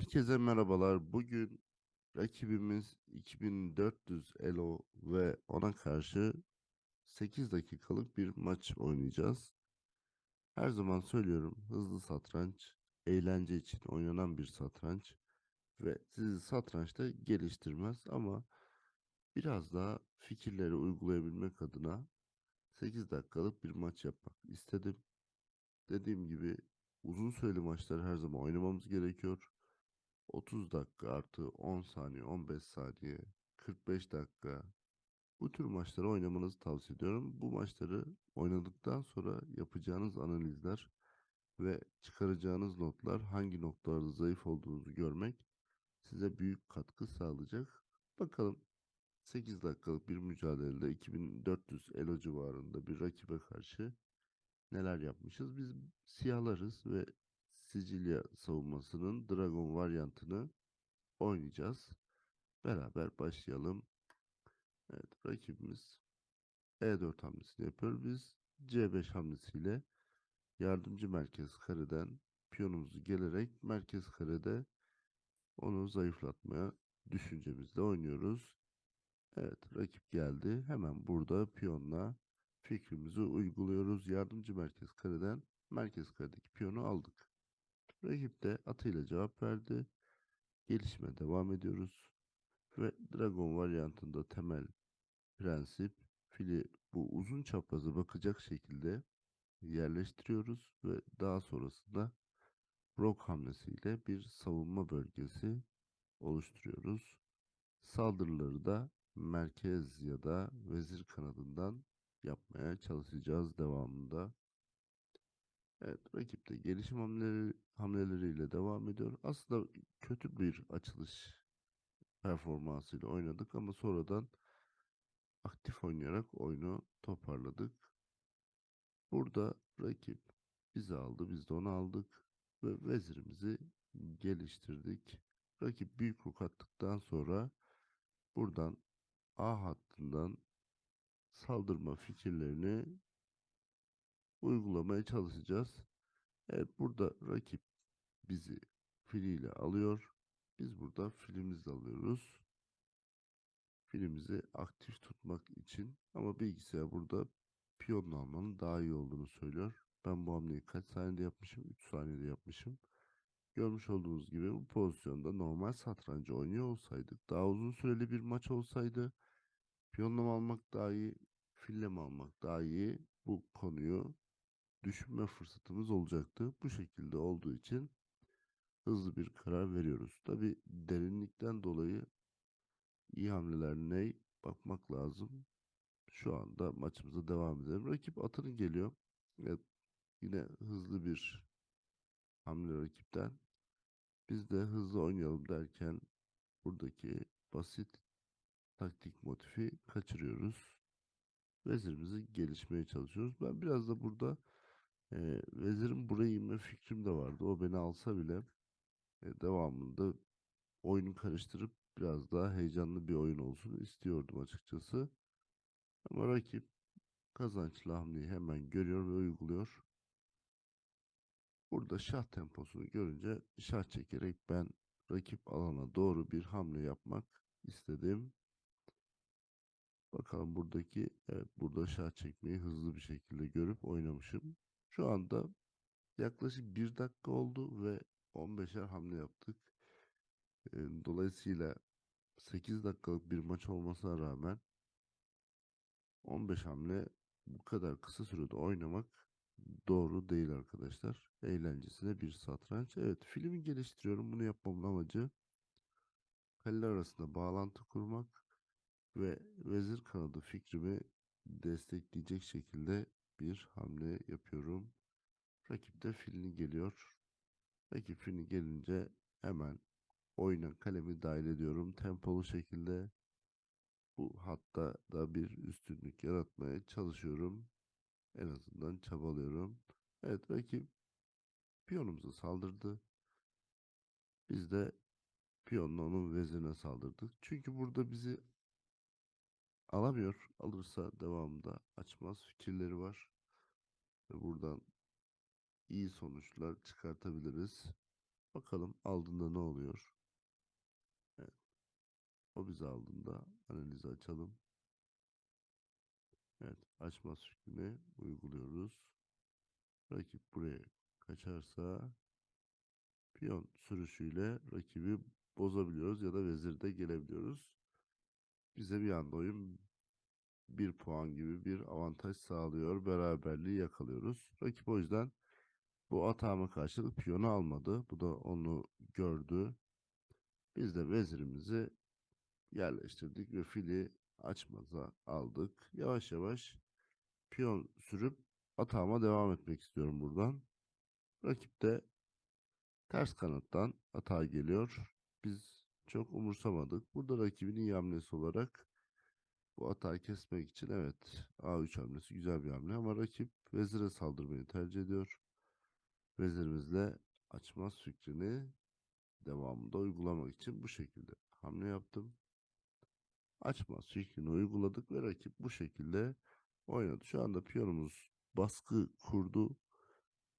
Herkese merhabalar. Bugün rakibimiz 2400 elo ve ona karşı 8 dakikalık bir maç oynayacağız. Her zaman söylüyorum hızlı satranç, eğlence için oynanan bir satranç ve sizi satrançta geliştirmez ama biraz daha fikirleri uygulayabilmek adına 8 dakikalık bir maç yapmak istedim. Dediğim gibi uzun süreli maçları her zaman oynamamız gerekiyor. 30 dakika artı 10 saniye, 15 saniye, 45 dakika. Bu tür maçları oynamanızı tavsiye ediyorum. Bu maçları oynadıktan sonra yapacağınız analizler ve çıkaracağınız notlar hangi noktalarda zayıf olduğunuzu görmek size büyük katkı sağlayacak. Bakalım 8 dakikalık bir mücadelede 2400 elo civarında bir rakibe karşı neler yapmışız? Biz siyahlarız ve Sicilya savunmasının Dragon varyantını oynayacağız. Beraber başlayalım. Evet rakibimiz E4 hamlesini yapıyor. Biz C5 hamlesiyle yardımcı merkez kareden piyonumuzu gelerek merkez karede onu zayıflatmaya düşüncemizle oynuyoruz. Evet rakip geldi. Hemen burada piyonla fikrimizi uyguluyoruz. Yardımcı merkez kareden merkez karedeki piyonu aldık. Rakip de atıyla cevap verdi. Gelişime devam ediyoruz. Ve Dragon varyantında temel prensip fili bu uzun çaprazı bakacak şekilde yerleştiriyoruz ve daha sonrasında rock hamlesiyle bir savunma bölgesi oluşturuyoruz. Saldırıları da merkez ya da vezir kanadından yapmaya çalışacağız devamında. Evet, rakip de gelişim hamleleri, hamleleriyle devam ediyor. Aslında kötü bir açılış performansıyla oynadık ama sonradan aktif oynayarak oyunu toparladık. Burada rakip bizi aldı, biz de onu aldık ve vezirimizi geliştirdik. Rakip büyük ok attıktan sonra buradan A hattından saldırma fikirlerini uygulamaya çalışacağız. Evet burada rakip bizi filiyle alıyor. Biz burada filimizi alıyoruz. Filimizi aktif tutmak için ama bilgisayar burada piyonla almanın daha iyi olduğunu söylüyor. Ben bu hamleyi kaç saniyede yapmışım? 3 saniyede yapmışım. Görmüş olduğunuz gibi bu pozisyonda normal satrancı oynuyor olsaydık daha uzun süreli bir maç olsaydı piyonla mı almak daha iyi, fille mi almak daha iyi bu konuyu düşünme fırsatımız olacaktı. Bu şekilde olduğu için hızlı bir karar veriyoruz. Tabi derinlikten dolayı iyi hamleler ne bakmak lazım. Şu anda maçımıza devam edelim. Rakip atını geliyor. Evet, yine hızlı bir hamle rakipten. Biz de hızlı oynayalım derken buradaki basit taktik motifi kaçırıyoruz. Vezirimizi gelişmeye çalışıyoruz. Ben biraz da burada e, vezirin buraya inme fikrim de vardı. O beni alsa bile e, devamında oyunu karıştırıp biraz daha heyecanlı bir oyun olsun istiyordum açıkçası. Ama rakip kazançlı hamleyi hemen görüyor ve uyguluyor. Burada şah temposunu görünce şah çekerek ben rakip alana doğru bir hamle yapmak istedim. Bakalım buradaki evet burada şah çekmeyi hızlı bir şekilde görüp oynamışım. Şu anda yaklaşık bir dakika oldu ve 15'er hamle yaptık. Dolayısıyla 8 dakikalık bir maç olmasına rağmen 15 hamle bu kadar kısa sürede oynamak doğru değil arkadaşlar. Eğlencesine bir satranç. Evet filmi geliştiriyorum. Bunu yapmamın amacı kaleler arasında bağlantı kurmak ve vezir kanadı fikrimi destekleyecek şekilde bir hamle yapıyorum. Rakip de filini geliyor. Rakip filini gelince hemen oyuna kalemi dahil ediyorum. Tempolu şekilde bu hatta da bir üstünlük yaratmaya çalışıyorum. En azından çabalıyorum. Evet rakip piyonumuza saldırdı. Biz de piyonla onun vezirine saldırdık. Çünkü burada bizi alamıyor. Alırsa devamında açmaz fikirleri var. Ve buradan iyi sonuçlar çıkartabiliriz. Bakalım aldığında ne oluyor? Evet. O bizi aldığında analizi açalım. Evet. Açma fikrini uyguluyoruz. Rakip buraya kaçarsa piyon sürüşüyle rakibi bozabiliyoruz ya da vezirde gelebiliyoruz. Bize bir anda oyun bir puan gibi bir avantaj sağlıyor. Beraberliği yakalıyoruz. Rakip o yüzden bu atağıma karşılık piyonu almadı. Bu da onu gördü. Biz de vezirimizi yerleştirdik ve fili açmaza aldık. Yavaş yavaş piyon sürüp atağıma devam etmek istiyorum buradan. Rakip de ters kanattan atağa geliyor. Biz çok umursamadık. Burada rakibin iyi hamlesi olarak bu atağı kesmek için evet A3 hamlesi güzel bir hamle ama rakip vezire saldırmayı tercih ediyor. Vezirimizle açmaz fikrini devamında uygulamak için bu şekilde hamle yaptım. Açmaz fikrini uyguladık ve rakip bu şekilde oynadı. Şu anda piyonumuz baskı kurdu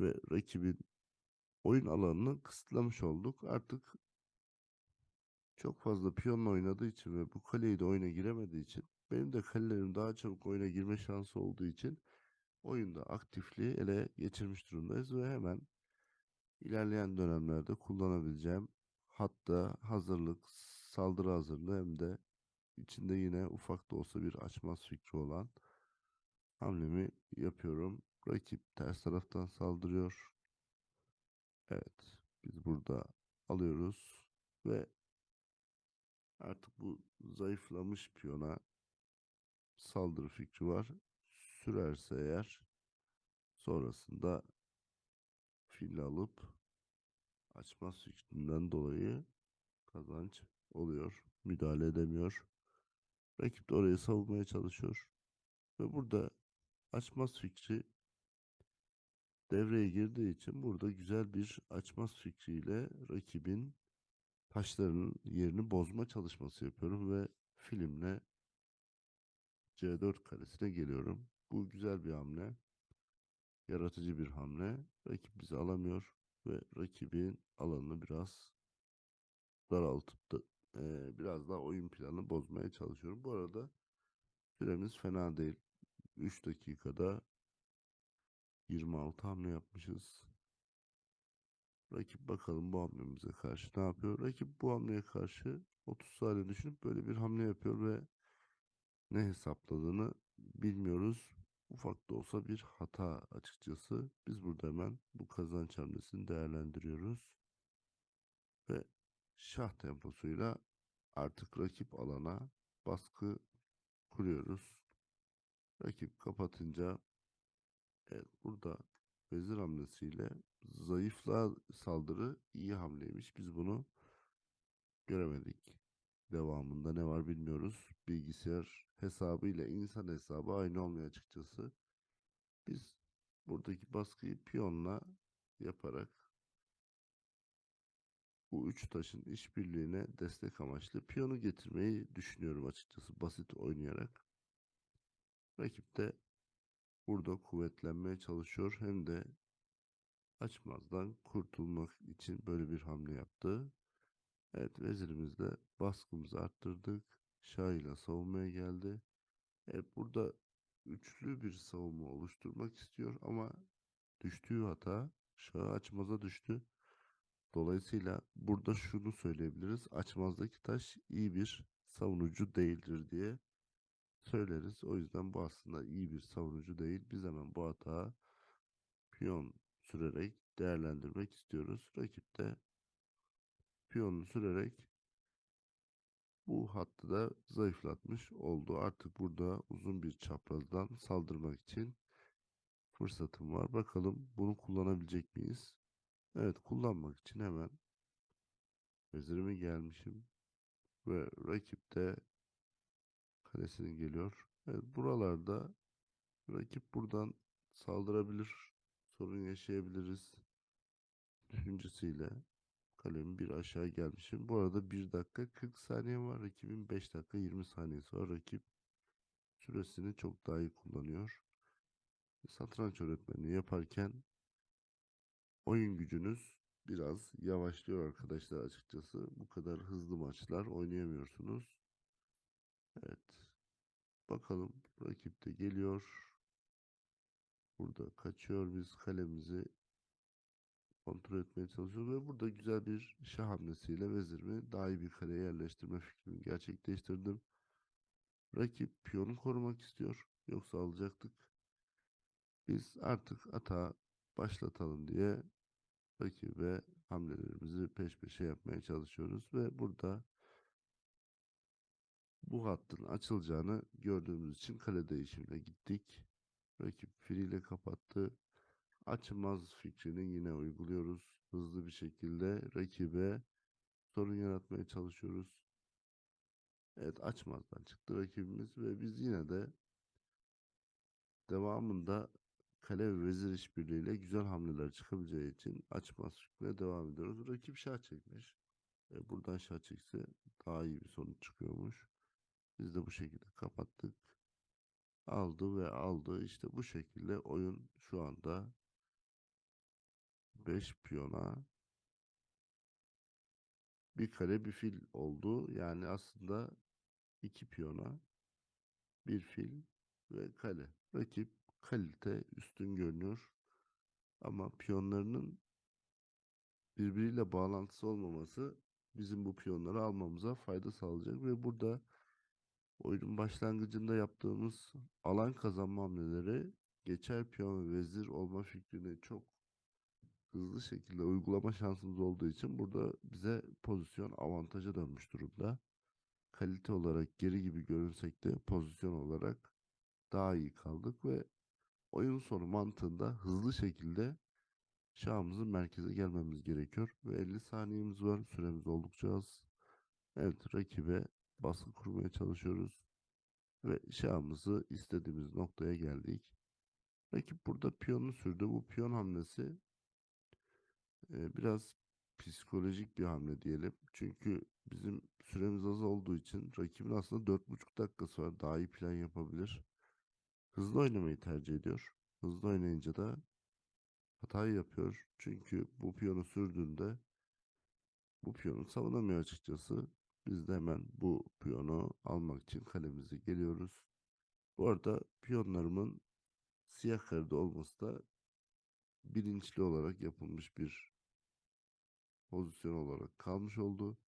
ve rakibin oyun alanını kısıtlamış olduk. Artık çok fazla piyonla oynadığı için ve bu kaleyi de oyuna giremediği için benim de kalelerim daha çabuk oyuna girme şansı olduğu için oyunda aktifliği ele geçirmiş durumdayız ve hemen ilerleyen dönemlerde kullanabileceğim hatta hazırlık, saldırı hazırlığı hem de içinde yine ufak da olsa bir açmaz fikri olan hamlemi yapıyorum. Rakip ters taraftan saldırıyor. Evet, biz burada alıyoruz ve artık bu zayıflamış piyona saldırı fikri var. Sürerse eğer sonrasında fil alıp açmaz fikrinden dolayı kazanç oluyor. Müdahale edemiyor. Rakip de orayı savunmaya çalışıyor. Ve burada açmaz fikri devreye girdiği için burada güzel bir açmaz fikriyle rakibin taşlarının yerini bozma çalışması yapıyorum ve filmle C4 karesine geliyorum. Bu güzel bir hamle. Yaratıcı bir hamle. Rakip bizi alamıyor ve rakibin alanını biraz daraltıp da e, biraz daha oyun planını bozmaya çalışıyorum. Bu arada süremiz fena değil. 3 dakikada 26 hamle yapmışız. Rakip bakalım bu hamlemize karşı ne yapıyor? Rakip bu hamleye karşı 30 saniye düşünüp böyle bir hamle yapıyor ve ne hesapladığını bilmiyoruz. Ufak da olsa bir hata açıkçası. Biz burada hemen bu kazanç hamlesini değerlendiriyoruz. Ve şah temposuyla artık rakip alana baskı kuruyoruz. Rakip kapatınca evet burada vezir hamlesiyle zayıflığa saldırı iyi hamleymiş. Biz bunu göremedik. Devamında ne var bilmiyoruz. Bilgisayar hesabı ile insan hesabı aynı olmuyor açıkçası. Biz buradaki baskıyı piyonla yaparak bu üç taşın işbirliğine destek amaçlı piyonu getirmeyi düşünüyorum açıkçası basit oynayarak. Rakip de burada kuvvetlenmeye çalışıyor hem de açmazdan kurtulmak için böyle bir hamle yaptı. Evet vezirimizle baskımızı arttırdık. Şah ile savunmaya geldi. Evet burada üçlü bir savunma oluşturmak istiyor ama düştüğü hata şahı açmaza düştü. Dolayısıyla burada şunu söyleyebiliriz. Açmazdaki taş iyi bir savunucu değildir diye söyleriz. O yüzden bu aslında iyi bir savunucu değil. Biz hemen bu hata piyon sürerek değerlendirmek istiyoruz. Rakip de piyonunu sürerek bu hattı da zayıflatmış oldu. Artık burada uzun bir çaprazdan saldırmak için fırsatım var. Bakalım bunu kullanabilecek miyiz? Evet kullanmak için hemen vezirime gelmişim. Ve rakip de kalesine geliyor. Evet buralarda rakip buradan saldırabilir. Sorun yaşayabiliriz. Düşüncesiyle kalemi bir aşağı gelmişim. Bu arada 1 dakika 40 saniye var. Rakibin 5 dakika 20 saniyesi var. Rakip süresini çok daha iyi kullanıyor. Satranç öğretmenliği yaparken oyun gücünüz biraz yavaşlıyor arkadaşlar açıkçası. Bu kadar hızlı maçlar oynayamıyorsunuz. Evet. Bakalım rakip de geliyor. Burada kaçıyor biz kalemizi kontrol etmeye çalışıyoruz ve burada güzel bir şah hamlesiyle vezirimi daha iyi bir kaleye yerleştirme fikrini gerçekleştirdim. Rakip piyonu korumak istiyor. Yoksa alacaktık. Biz artık ata başlatalım diye rakibe hamlelerimizi peş peşe yapmaya çalışıyoruz ve burada bu hattın açılacağını gördüğümüz için kale değişimine gittik. Rakip ile kapattı. Açılmaz fikrini yine uyguluyoruz. Hızlı bir şekilde rakibe sorun yaratmaya çalışıyoruz. Evet açmazdan çıktı rakibimiz ve biz yine de devamında kale ve vezir işbirliğiyle güzel hamleler çıkabileceği için açmaz fikrine devam ediyoruz. Rakip şah çekmiş. E, buradan şah çekse daha iyi bir sonuç çıkıyormuş. Biz de bu şekilde kapattık. Aldı ve aldı. İşte bu şekilde oyun şu anda 5 piyona bir kare bir fil oldu. Yani aslında iki piyona bir fil ve kale. Rakip kalite üstün görünüyor. Ama piyonlarının birbiriyle bağlantısı olmaması bizim bu piyonları almamıza fayda sağlayacak ve burada oyunun başlangıcında yaptığımız alan kazanma hamleleri geçer piyon ve vezir olma fikrini çok hızlı şekilde uygulama şansımız olduğu için burada bize pozisyon avantaja dönmüş durumda. Kalite olarak geri gibi görünsek de pozisyon olarak daha iyi kaldık ve oyun sonu mantığında hızlı şekilde şahımızın merkeze gelmemiz gerekiyor. Ve 50 saniyemiz var. Süremiz oldukça az. Evet rakibe baskı kurmaya çalışıyoruz. Ve şahımızı istediğimiz noktaya geldik. Rakip burada piyonu sürdü. Bu piyon hamlesi biraz psikolojik bir hamle diyelim. Çünkü bizim süremiz az olduğu için rakibin aslında 4,5 dakikası var. Daha iyi plan yapabilir. Hızlı oynamayı tercih ediyor. Hızlı oynayınca da hatayı yapıyor. Çünkü bu piyonu sürdüğünde bu piyonu savunamıyor açıkçası. Biz de hemen bu piyonu almak için kalemize geliyoruz. Bu arada piyonlarımın siyah karede olması da bilinçli olarak yapılmış bir pozisyon olarak kalmış oldu.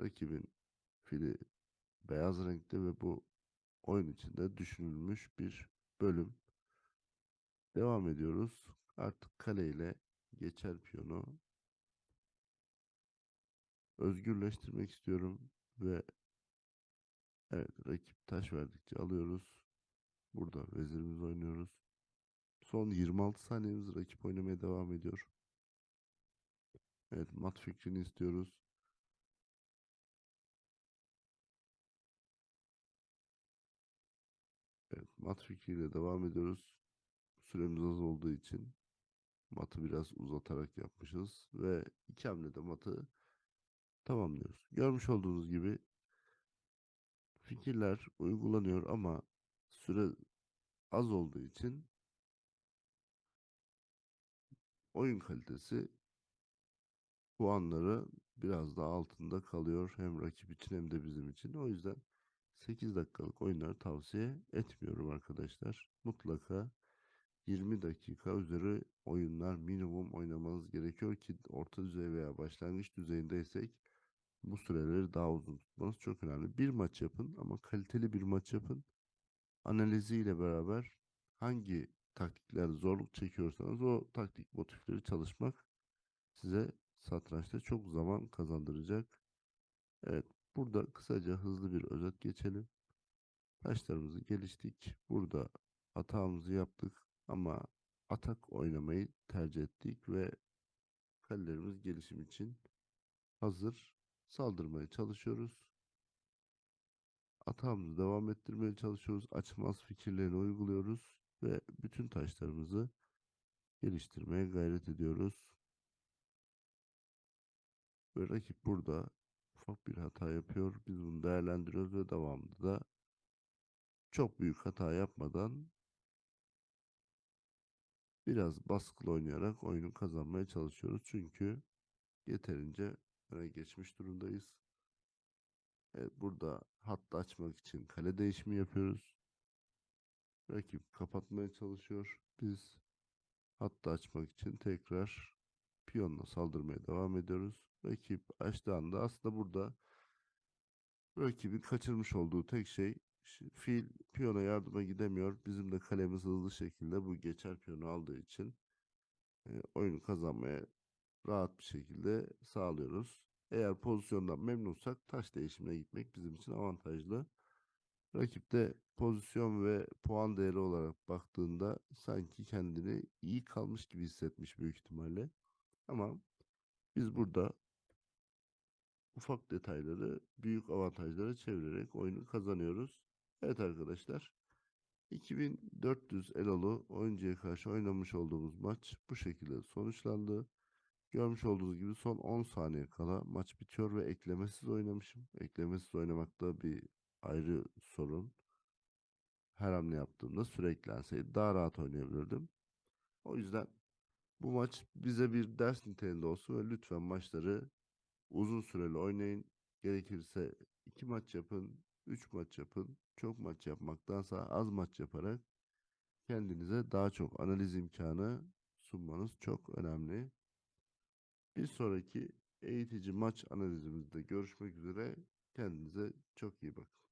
Rakibin fili beyaz renkte ve bu oyun içinde düşünülmüş bir bölüm. Devam ediyoruz. Artık kale ile geçer piyonu özgürleştirmek istiyorum ve evet rakip taş verdikçe alıyoruz. Burada vezirimiz oynuyoruz. Son 26 saniyemiz rakip oynamaya devam ediyor. Evet mat fikrini istiyoruz. Evet mat fikriyle devam ediyoruz. Süremiz az olduğu için matı biraz uzatarak yapmışız ve iki hamlede matı tamamlıyoruz. Görmüş olduğunuz gibi fikirler uygulanıyor ama süre az olduğu için oyun kalitesi puanları biraz daha altında kalıyor hem rakip için hem de bizim için. O yüzden 8 dakikalık oyunları tavsiye etmiyorum arkadaşlar. Mutlaka 20 dakika üzeri oyunlar minimum oynamanız gerekiyor ki orta düzey veya başlangıç düzeyindeysek bu süreleri daha uzun tutmanız çok önemli. Bir maç yapın ama kaliteli bir maç yapın. Analiziyle beraber hangi taktiklerde zorluk çekiyorsanız o taktik motifleri çalışmak size satrançta çok zaman kazandıracak. Evet, burada kısaca hızlı bir özet geçelim. Taşlarımızı geliştik. Burada hatamızı yaptık ama atak oynamayı tercih ettik ve kalelerimiz gelişim için hazır. Saldırmaya çalışıyoruz. Atağımızı devam ettirmeye çalışıyoruz. Açmaz fikirlerini uyguluyoruz ve bütün taşlarımızı geliştirmeye gayret ediyoruz. Ve rakip burada ufak bir hata yapıyor. Biz bunu değerlendiriyoruz ve devamında da çok büyük hata yapmadan biraz baskılı oynayarak oyunu kazanmaya çalışıyoruz. Çünkü yeterince öne geçmiş durumdayız. Evet, burada hattı açmak için kale değişimi yapıyoruz. Rakip kapatmaya çalışıyor. Biz hattı açmak için tekrar piyonla saldırmaya devam ediyoruz. Rakip açtığı anda aslında burada rakibin kaçırmış olduğu tek şey fil piyona yardıma gidemiyor. Bizim de kalemiz hızlı şekilde bu geçer piyonu aldığı için e, oyunu kazanmaya rahat bir şekilde sağlıyoruz. Eğer pozisyondan memnunsak taş değişimine gitmek bizim için avantajlı. Rakipte pozisyon ve puan değeri olarak baktığında sanki kendini iyi kalmış gibi hissetmiş büyük ihtimalle. Ama biz burada ufak detayları büyük avantajlara çevirerek oyunu kazanıyoruz. Evet arkadaşlar. 2400 Elolu oyuncuya karşı oynamış olduğumuz maç bu şekilde sonuçlandı. Görmüş olduğunuz gibi son 10 saniye kala maç bitiyor ve eklemesiz oynamışım. Eklemesiz oynamakta bir ayrı sorun. Her hamle yaptığımda süre eklenseydi daha rahat oynayabilirdim. O yüzden bu maç bize bir ders niteliğinde olsun ve lütfen maçları uzun süreli oynayın. Gerekirse 2 maç yapın, 3 maç yapın. Çok maç yapmaktansa az maç yaparak kendinize daha çok analiz imkanı sunmanız çok önemli. Bir sonraki eğitici maç analizimizde görüşmek üzere. Kendinize çok iyi bakın.